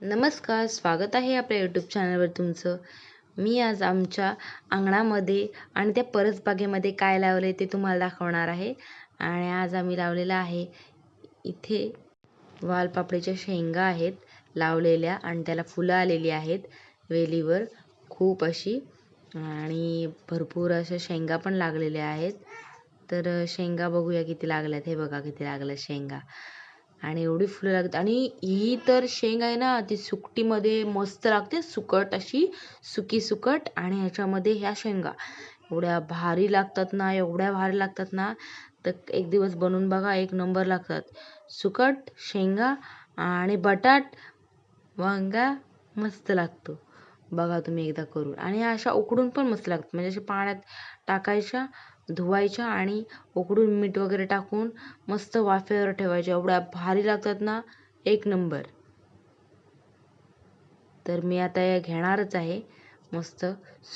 नमस्कार स्वागत आहे आपल्या यूट्यूब चॅनलवर तुमचं. मी आज आमच्या अंगणामध्ये आणि त्या परसबागेमध्ये काय लावले ते तुम्हाला दाखवणार आहे. आणि आज आम्ही लावलेलं आहे इथे वालपापडीच्या शेंगा आहेत लावलेल्या आणि त्याला फुलं आलेली आहेत वेलीवर खूप अशी. आणि भरपूर अशा शेंगा पण लागलेल्या आहेत. तर शेंगा बघूया किती लागल्यात. हे बघा किती लागल्या शेंगा. आणि एवढी फुलं लागतात. आणि ही तर शेंग आहे ना ती सुकटीमध्ये मस्त लागते. सुकट अशी सुकी सुकट आणि ह्याच्यामध्ये ह्या शेंगा. एवढ्या भारी लागतात ना एवढ्या भारी लागतात ना तर एक दिवस बनवून बघा एक नंबर लागतात. सुकट शेंगा आणि बटाट वांगा मस्त लागतो. बघा तुम्ही एकदा करून. आणि अशा उकडून पण मस्त लागतात. म्हणजे अशा पाण्यात टाकायच्या धुवायच्या आणि उकडून मीठ वगैरे टाकून मस्त वाफेवर ठेवायच्या. एवढ्या भारी लागतात ना. एक नंबर. तर मी आता या घेणारच आहे. मस्त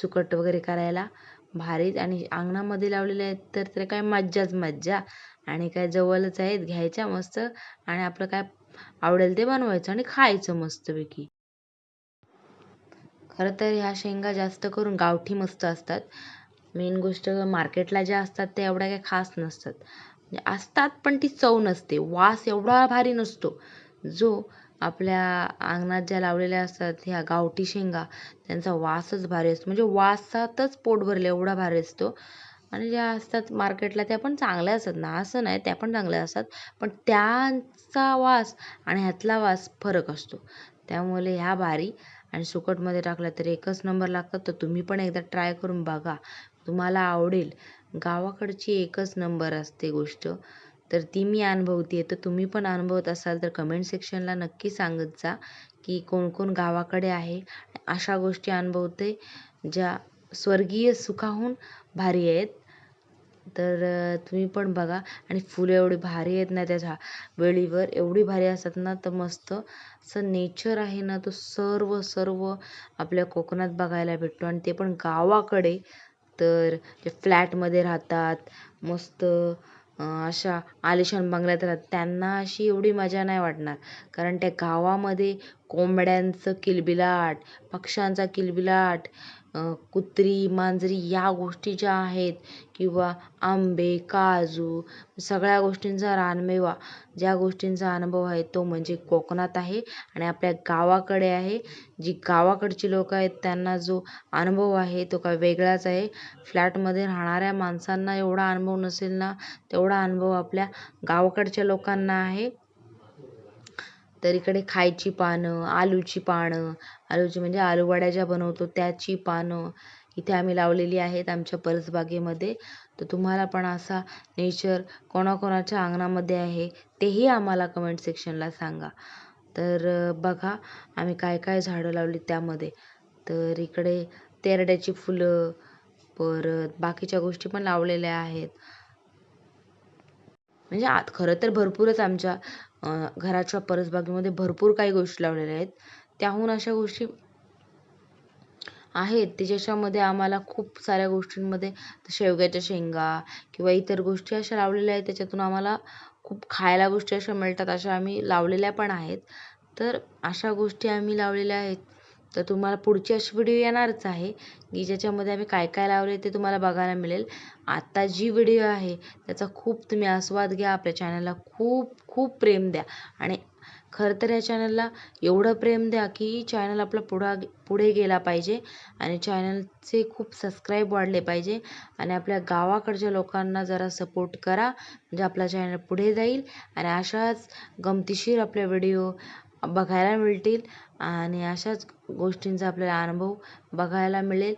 सुकट वगैरे करायला. भारीच आणि अंगणामध्ये लावलेले आहेत तर ते काय मज्जाच मज्जा. आणि काय जवळच आहेत घ्यायच्या मस्त. आणि आपलं काय आवडेल ते बनवायचं आणि खायचं मस्तपैकी. खरं तर ह्या शेंगा जास्त करून गावठी मस्त असतात. मेन गोष्ट मार्केटला ज्या असतात त्या एवढ्या काही खास नसतात. म्हणजे असतात पण ती चव नसते. वास एवढा भारी नसतो. जो आपल्या अंगणात ज्या लावलेल्या असतात ह्या गावठी शेंगा त्यांचा वासच भारी असतो. म्हणजे वासातच पोट भरले एवढा भारी असतो. आणि ज्या असतात मार्केटला त्या पण चांगल्या असतात. ना असं नाही त्या पण चांगल्या असतात. पण त्यांचा वास आणि ह्यातला वास फरक असतो. त्यामुळे ह्या भारी. आणि सुकटमध्ये टाकल्या तर एकच नंबर लागतात तर तुम्ही पण एकदा ट्राय करून बघा. तुम्हाला आवडेल. गावाकडची एकच नंबर असते गोष्ट. तर ती मी अनुभवते. आहे तर तुम्ही पण अनुभवत असाल तर कमेंट सेक्शनला नक्की सांगत जा की कोण कोण गावाकडे आहे. अशा गोष्टी अनुभवते ज्या स्वर्गीय सुखाहून भारी आहेत. तर तुम्ही पण बघा. आणि फुलं एवढी भारी आहेत ना त्या झा वेळीवर. एवढी भारी असतात ना तर मस्त. असं नेचर आहे ना तो सर्व सर्व आपल्या कोकणात बघायला भेटतो. आणि ते पण गावाकडे तर जे फ्लॅटमध्ये राहतात मस्त अशा आलिशान बंगल्यात राहतात त्यांना अशी एवढी मजा नाही वाटणार. कारण त्या गावामध्ये कोंबड्यांचं किलबिलाट पक्ष्यांचा किलबिलाट कुत्री मांजरी या गोष्टी ज्या आहेत किंवा आंबे काजू सगळ्या गोष्टींचा रानमेवा ज्या गोष्टींचा अनुभव आहे तो म्हणजे कोकणात आहे आणि आपल्या गावाकडे आहे. जी गावाकडची लोकं आहेत त्यांना जो अनुभव आहे तो काय वेगळाच आहे. फ्लॅटमध्ये राहणाऱ्या माणसांना एवढा अनुभव नसेल ना तेवढा अनुभव आपल्या गावाकडच्या लोकांना आहे. तर इकडे खायची पानं आलूची पानं आलूची म्हणजे आलूवड्या ज्या बनवतो त्याची पानं इथे आम्ही लावलेली आहेत आमच्या परसबागेमध्ये तर तुम्हाला पण असा नेचर कोणाकोणाच्या अंगणामध्ये आहे तेही आम्हाला कमेंट सेक्शनला सांगा. तर बघा आम्ही काय काय झाडं लावली त्यामध्ये. तर इकडे तेरड्याची फुलं परत बाकीच्या गोष्टी पण लावलेल्या आहेत. म्हणजे आत खरं तर भरपूरच आमच्या घराच्या परसबागेमध्ये भरपूर काही गोष्टी लावलेल्या आहेत. त्याहून अशा गोष्टी आहेत. ते ज्याच्यामध्ये आम्हाला खूप साऱ्या गोष्टींमध्ये शेवग्याच्या शेंगा किंवा इतर गोष्टी अशा लावलेल्या आहेत. त्याच्यातून आम्हाला खूप खायला गोष्टी अशा मिळतात अशा आम्ही लावलेल्या पण आहेत. तर अशा गोष्टी आम्ही लावलेल्या आहेत. तर तुम्हाला पुढची अशी व्हिडिओ येणारच आहे की ज्याच्यामध्ये आम्ही काय काय लावले ते तुम्हाला बघायला मिळेल. आत्ता जी व्हिडिओ आहे त्याचा खूप तुम्ही आस्वाद घ्या आपल्या चॅनलला खूप खूप प्रेम द्या. आणि खरं तर या चॅनलला एवढं प्रेम द्या की चॅनल आपला पुढा पुढे गेला पाहिजे. आणि चॅनलचे खूप सबस्क्राईब वाढले पाहिजे. आणि आपल्या गावाकडच्या लोकांना जरा सपोर्ट करा म्हणजे आपला चॅनल पुढे जाईल. आणि अशाच गमतीशीर आपल्या व्हिडिओ बघायला मिळतील आणि अशाच गोष्टींचा आपल्याला अनुभव बघायला मिळेल.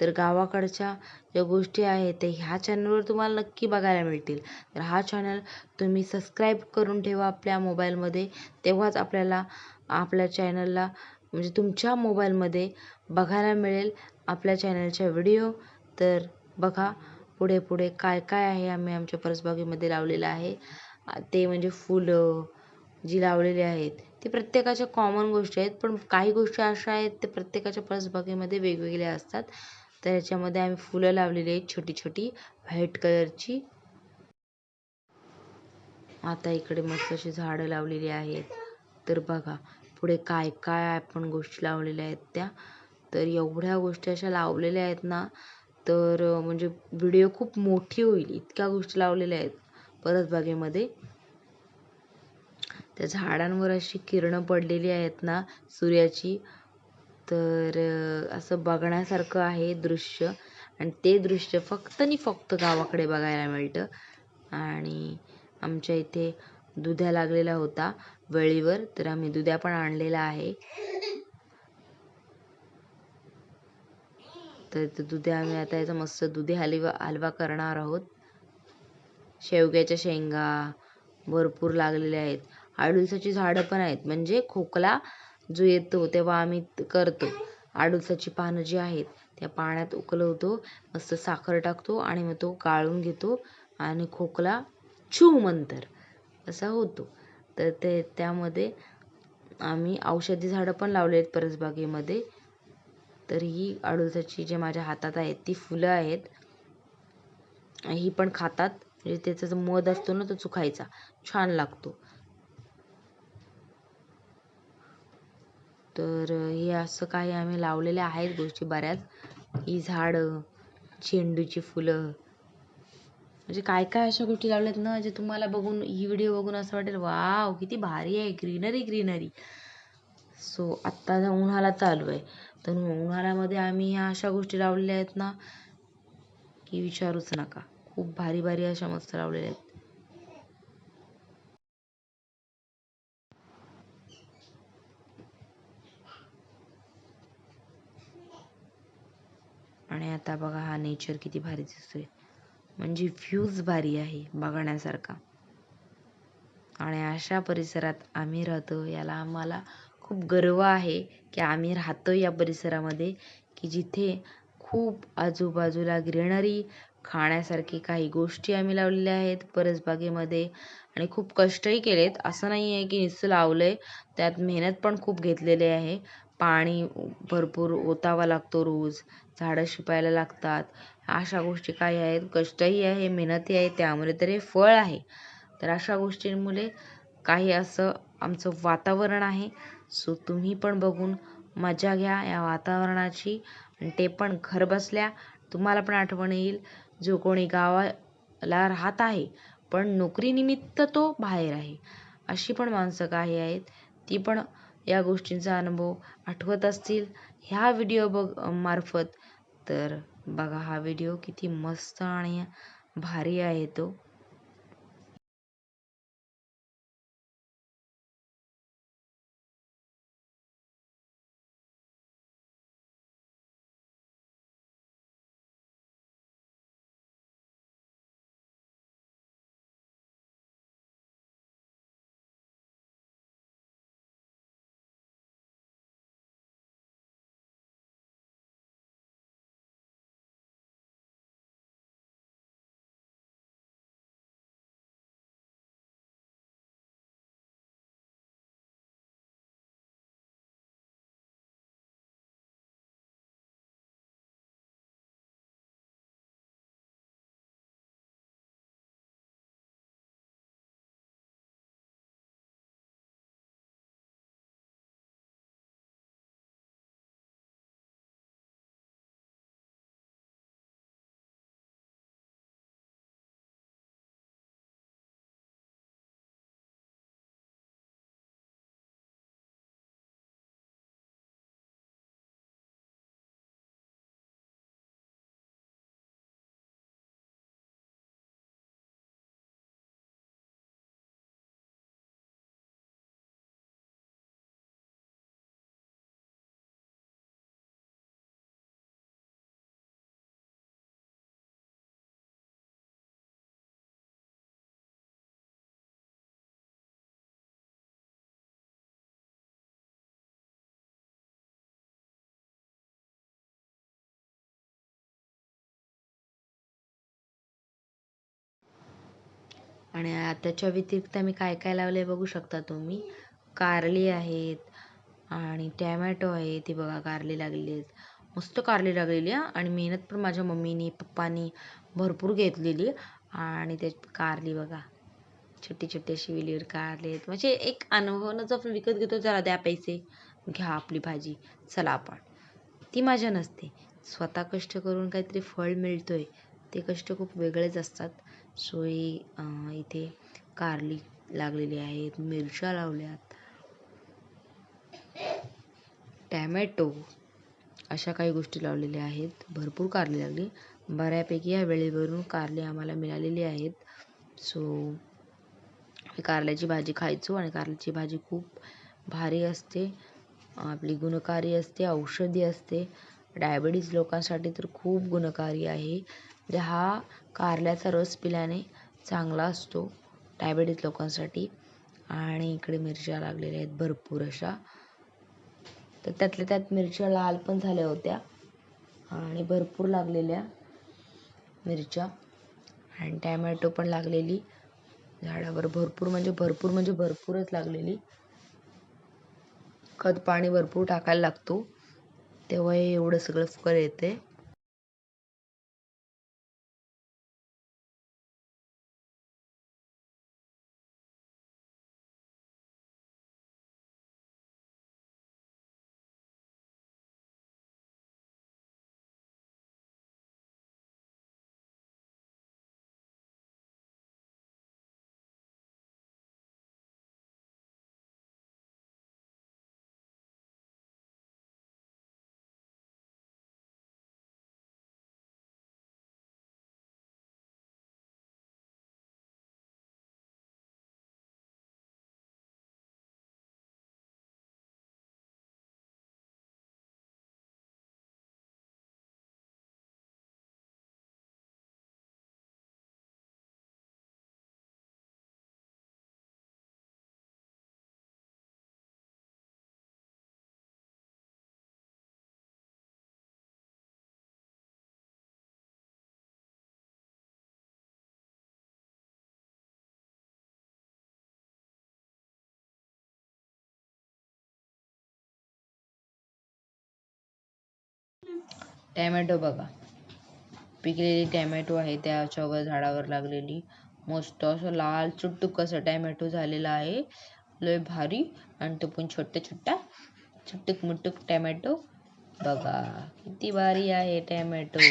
तर गावाकडच्या ज्या गोष्टी आहेत ते ह्या चॅनलवर तुम्हाला नक्की बघायला मिळतील. तर हा चॅनल तुम्ही सबस्क्राईब करून ठेवा आपल्या मोबाईलमध्ये तेव्हाच आपल्याला आपल्या चॅनलला म्हणजे तुमच्या मोबाईलमध्ये बघायला मिळेल आपल्या चॅनलच्या व्हिडिओ तर बघा पुढे पुढे काय काय आहे आम्ही आमच्या परसबागेमध्ये लावलेलं आहे. ते म्हणजे फुलं जी लावलेली आहेत ते प्रत्येकाच्या कॉमन गोष्टी आहेत पण काही गोष्टी अशा आहेत ते प्रत्येकाच्या परसबागेमध्ये वेगवेगळ्या असतात. तर याच्यामध्ये आम्ही फुलं लावलेली आहेत छोटी छोटी व्हाईट कलरची. आता इकडे मस्त अशी झाडं लावलेली आहेत. तर बघा पुढे काय काय आपण गोष्टी लावलेल्या आहेत त्या. तर एवढ्या गोष्टी अशा लावलेल्या आहेत ना तर म्हणजे व्हिडिओ खूप मोठी होईल इतक्या गोष्टी लावलेल्या आहेत परसबागेमध्ये त्या झाडांवर अशी किरणं पडलेली आहेत ना सूर्याची तर असं बघण्यासारखं आहे दृश्य. आणि ते दृश्य फक्त आणि फक्त गावाकडे बघायला मिळतं. आणि आमच्या इथे दुध्या लागलेला होता वेळीवर तर आम्ही दुध्या पण आणलेला आहे. तर दुध्या आम्ही आता याचा मस्त दुधी हलवा हलवा करणार आहोत. शेवग्याच्या शेंगा भरपूर लागलेल्या आहेत. आडुळसाची झाडं पण आहेत. म्हणजे खोकला जो येतो तेव्हा आम्ही करतो. आडुळसाची पानं जी आहेत त्या पाण्यात उकलवतो मस्त साखर टाकतो आणि मग तो गाळून घेतो आणि खोकला छू मंतर असा होतो. तर ते त्यामध्ये आम्ही औषधी झाडं पण लावले आहेत परसबागेमध्ये. तर ही अडुळसाची जे माझ्या हातात आहेत ती फुलं आहेत. ही पण खातात. म्हणजे त्याचा जो मध असतो ना तो चुकायचा छान लागतो. तर हे असं काही आम्ही लावलेल्या आहेत गोष्टी बऱ्याच. ही झाडं झेंडूची फुलं. म्हणजे काय काय अशा गोष्टी लावल्यात ना जे तुम्हाला बघून ही व्हिडिओ बघून असं वाटेल वाव किती भारी आहे ग्रीनरी ग्रीनरी. सो आत्ता उन्हाळा चालू आहे. तर उन्हाळ्यामध्ये आम्ही ह्या अशा गोष्टी लावलेल्या आहेत ना की विचारूच नका. खूप भारी भारी अशा मस्त लावलेल्या आहेत. आणि आता बघा हा नेचर किती भारी दिसतोय. म्हणजे व्ह्यूज भारी आहे बघण्यासारखा. आणि अशा परिसरात आम्ही राहतो याला आम्हाला खूप गर्व आहे की आम्ही राहतो या परिसरामध्ये की जिथे खूप आजूबाजूला ग्रीनरी खाण्यासारखी काही गोष्टी आम्ही लावलेल्या आहेत परसबागेमध्ये. आणि खूप कष्टही केलेत. असं नाही आहे की नुसतं लावलं आहे त्यात मेहनत पण खूप घेतलेली आहे. पाणी भरपूर ओतावा लागतो रोज झाडं शिपायला लागतात. अशा गोष्टी काही आहेत. कष्टही आहे मेहनतही आहे त्यामुळे तर हे फळ आहे. तर अशा गोष्टींमुळे काही असं आमचं वातावरण आहे. सो तुम्ही पण बघून मजा घ्या या वातावरणाची आणि ते पण घरबसल्या तुम्हाला पण आठवण येईल. जो कोणी गावाला राहत आहे पण नोकरीनिमित्त तो बाहेर आहे. अशी पण माणसं काही आहेत. ती पण या गोष्टींचा अनुभव आठवत असतील ह्या व्हिडिओ बघ मार्फत. तर बघा हा व्हिडिओ किती मस्त आणि भारी आहे तो. आणि त्याच्या व्यतिरिक्त मी काय काय लावलं आहे बघू शकता तुम्ही. कारली आहेत आणि टॅमॅटो आहे ती बघा कारली लागलेली आहेत. मस्त कारली लागलेली आहे आणि मेहनत पण माझ्या मम्मीनी पप्पानी भरपूर घेतलेली आणि ते कारली बघा. छोटी छोटी अशी वेलीवर कारले आहेत. म्हणजे एक अनुभव जो आपण विकत घेतो जरा द्या पैसे. घ्या आपली भाजी. चला आपण. ती माझ्या नसते. स्वतः कष्ट करून काहीतरी फळ मिळतो आहे ते कष्ट खूप वेगळेच असतात. सो हे इथे कारली लागलेली आहेत मिरच्या लावल्यात. टॅमॅटो अशा काही गोष्टी लावलेल्या आहेत. भरपूर कारली लागली. बऱ्यापैकी या वेळेवरून कारली आम्हाला मिळालेली आहेत. सो कारल्याची भाजी खायचो आणि कारल्याची भाजी खूप भारी असते. आपली गुणकारी असते औषधी असते. डायबिटीज लोकांसाठी तर खूप गुणकारी आहे. म्हणजे हा कारल्याचा रस पिल्याने चांगला असतो डायबेटीज लोकांसाठी. आणि इकडे मिरच्या लागलेल्या आहेत भरपूर अशा. तर त्यातल्या त्यात मिरच्या लाल पण झाल्या होत्या. आणि भरपूर लागलेल्या मिरच्या. आणि टॅमॅटो पण लागलेली. झाडावर भरपूर म्हणजे भरपूर म्हणजे भरपूरच लागलेली. खत पाणी भरपूर टाकायला लागतो. तेव्हा हे एवढं सगळं फुकर येते. टॅमॅटो बघा. पिकलेली टॅमॅटो आहे त्याच्यावर झाडावर लागलेली. मस्त असं लाल चुटूक असं टॅमॅटो झालेला आहे. लय भारी. आणि तो पण छोट्या छोट्या चुट्टुक मुटुक टॅमॅटो. बघा किती भारी आहे टॅमॅटो.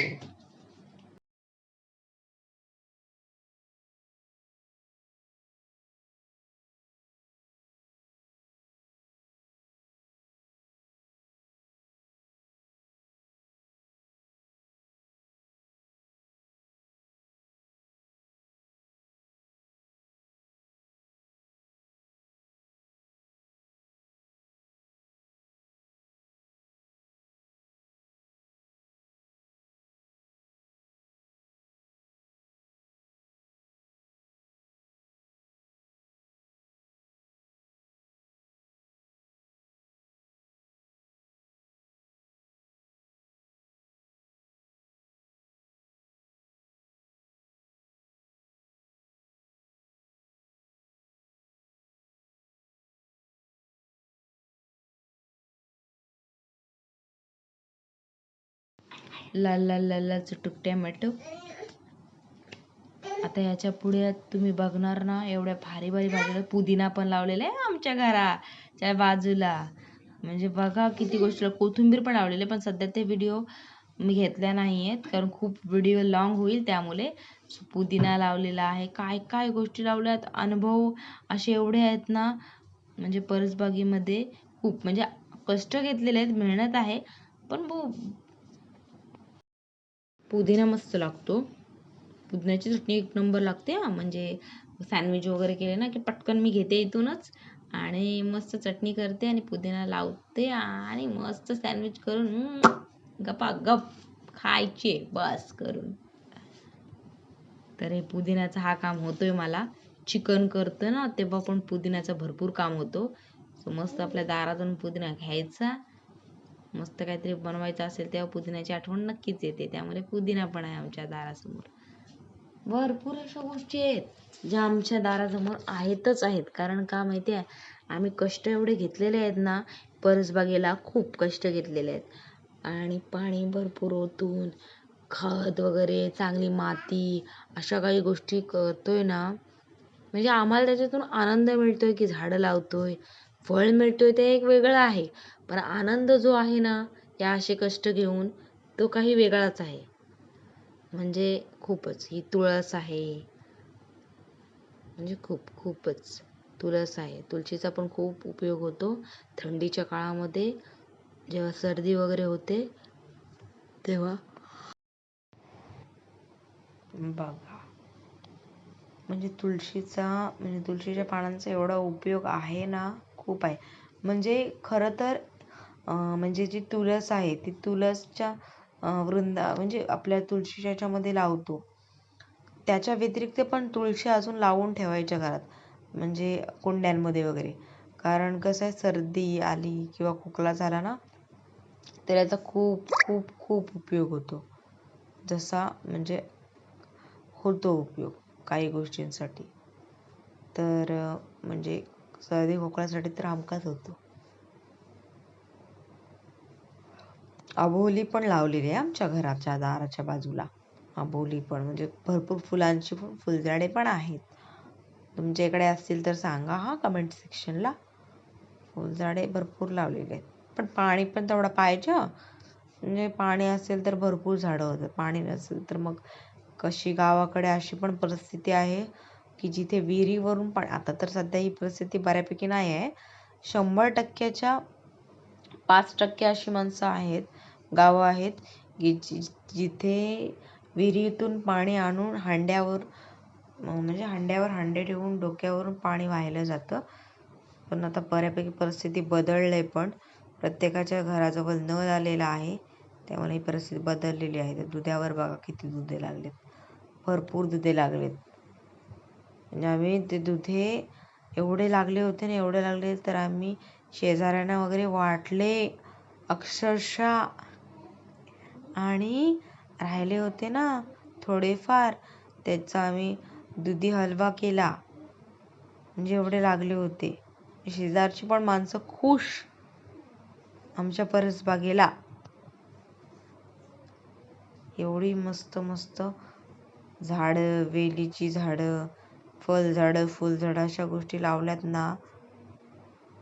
लाल लाल लाल लाल चुटूक टॅमॅटो. आता याच्यापुढे तुम्ही बघणार ना एवढ्या भारी भारी भाजीला पुदिना पण लावलेला आहे आमच्या घराच्या बाजूला. म्हणजे बघा किती गोष्टीला कोथिंबीर पण लावलेली आहे, पण सध्या ते व्हिडिओ मी घेतल्या नाही आहेत कारण खूप व्हिडिओ लॉंग होईल त्यामुळे. पुदिना लावलेला आहे. काय काय गोष्टी लावल्यात? अनुभव असे एवढे आहेत ना म्हणजे परसबागेमध्ये खूप म्हणजे कष्ट घेतलेले आहेत मेहनत आहे पण पुदिना मस्त लागतो. पुदिन्याची चटणी एक नंबर लागते हा. म्हणजे सँडविच वगैरे केले ना की पटकन मी घेते इथूनच. आणि मस्त चटणी करते आणि पुदिना लावते आणि मस्त सँडविच करून गपा गप खायचे बस करून. तर हे पुदिन्याचा हा काम होतोय मला. चिकन करतं ना तेव्हा पण पुदिन्याचा भरपूर काम होतो. सो मस्त आपल्या दारातून पुदिना घ्यायचा. मस्त काहीतरी बनवायचं असेल तेव्हा पुदिन्याची आठवण नक्कीच येते. त्यामुळे पुदिना पण आहे आमच्या दारासमोर. भरपूर अशा गोष्टी आहेत ज्या आमच्या दारासमोर आहेतच आहेत. कारण का माहिती आहे? आम्ही कष्ट एवढे घेतलेले आहेत ना परसबागेला खूप कष्ट घेतलेले आहेत. आणि पाणी भरपूर ओतून खत वगैरे चांगली माती अशा काही गोष्टी करतोय ना म्हणजे आम्हाला त्याच्यातून आनंद मिळतोय की झाडं लावतोय फळ मिळतोय ते एक वेगळं आहे. पण आनंद जो आहे ना या असे कष्ट घेऊन तो काही वेगळाच आहे. म्हणजे खूपच. ही तुळस आहे. म्हणजे खूप खूपच तुळस आहे. तुळशीचा पण खूप उपयोग होतो. थंडीच्या काळामध्ये जेव्हा सर्दी वगैरे होते तेव्हा बघा. म्हणजे तुळशीचा म्हणजे तुळशीच्या पानांचा एवढा उपयोग आहे ना खूप आहे. म्हणजे खरं तर म्हणजे जी तुळस आहे ती तुळसच्या वृंदा म्हणजे आपल्या तुळशीच्या याच्यामध्ये लावतो. त्याच्या व्यतिरिक्त पण तुळशी अजून लावून ठेवायच्या घरात म्हणजे कुंड्यांमध्ये वगैरे. कारण कसं आहे सर्दी आली किंवा खोकला झाला ना तर याचा खूप खूप खूप उपयोग होतो. जसा म्हणजे होतो उपयोग काही गोष्टींसाठी. तर म्हणजे सर्दी खोकल्यासाठी तर हमखास होतो. अबोली पण लावलेली आहे आमच्या घराच्या दाराच्या बाजूला. अबोली पण म्हणजे भरपूर फुलांची पण फुलझाडे पण आहेत. तुमच्या इकडे असतील तर सांगा हा कमेंट सेक्शनला फुलझाडे भरपूर लावलेले आहेत. पण पाणी पण तेवढं पाहिजे म्हणजे पाणी असेल तर भरपूर झाडं होतात. पाणी नसेल तर मग कशी गावाकडे अशी पण परिस्थिती आहे की जिथे विहिरीवरून पण आता तर सध्या ही परिस्थिती बऱ्यापैकी नाही आहे. शंभर टक्क्याच्या पाच टक्के अशी माणसं आहेत गावं आहेत की जि जिथे विहिरीतून पाणी आणून हांड्यावर म्हणजे हांड्यावर हांडे ठेवून डोक्यावरून पाणी वाहिलं जातं. पण आता बऱ्यापैकी परिस्थिती बदलली आहे पण. प्रत्येकाच्या घराजवळ नळ आलेला आहे. त्यामुळे ही परिस्थिती बदललेली आहे. तर दुधावर बघा किती दुधे लागलेत. भरपूर दुधे लागलेत. म्हणजे आम्ही ते दुधे एवढे लागले होते ना एवढे लागले तर आम्ही शेजाऱ्यांना वगैरे वाटले अक्षरशः आणि राहिले होते ना थोडेफार त्याचा आम्ही दुधी हलवा केला. म्हणजे एवढे लागले होते. शेजारची पण माणसं खुश आमच्या परसबागेला. एवढी मस्त मस्त झाडं वेलीची झाडं फळझाडं फुलझाडं अशा गोष्टी लावल्यात ना.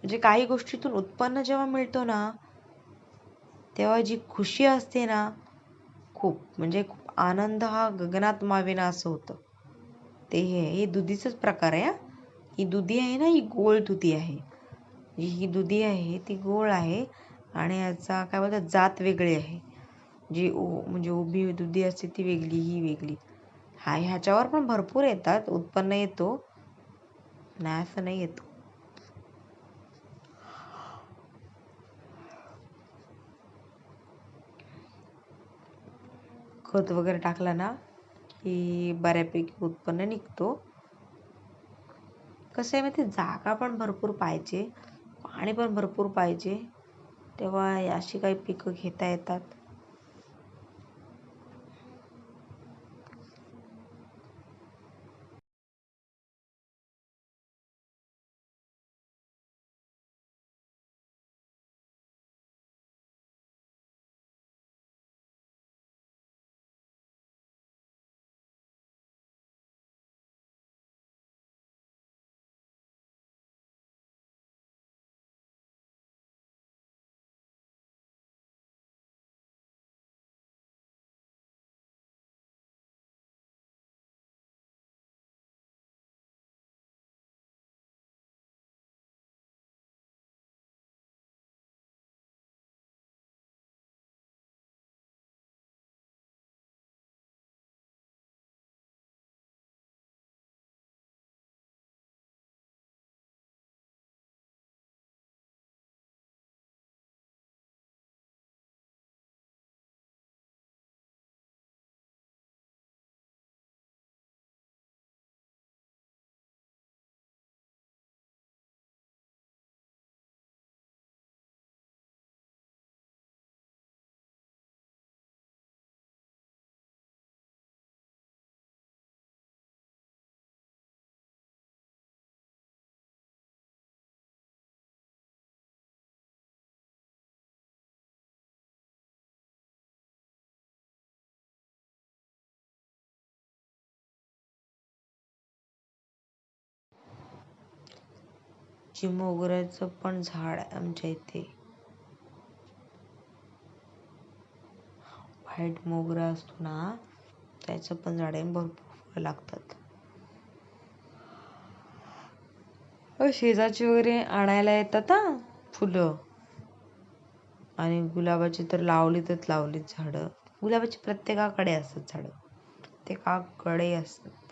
म्हणजे काही गोष्टीतून उत्पन्न जेव्हा मिळतो ना तेव्हा जी खुशी असते ना खूप म्हणजे खूप आनंद हा गगनात मावेना असं होतं. ते हे हे दुधीचंच प्रकार आहे ही. दुधी आहे ना ही गोळ दुधी आहे. जी ही दुधी आहे ती गोळ आहे आणि याचा काय बोलतात जात वेगळी आहे. जी ओ म्हणजे उभी दुधी असते ती वेगळी ही वेगळी. हा ह्याच्यावर पण भरपूर येतात उत्पन्न येतो. नाही असं नाही येतो. खत वगैरे टाकला ना की बऱ्यापैकी उत्पन्न निघतो. कसं आहे माहिती जागा पण भरपूर पाहिजे पाणी पण भरपूर पाहिजे तेव्हा अशी काही पिकं घेता येतात. देशी मोगऱ्याचं पण झाड आहे आमच्या इथे. व्हाईट मोगरा असतो ना त्याचं पण झाड आहे. भरपूर फुलं लागतात. अ, शेजारची वगैरे आणायला येतात हा फुलं. आणि गुलाबाची तर लावलीतच लावलीत झाडं. गुलाबाची प्रत्येकाकडे असतात झाडं. प्रत्येकाकडे असतात.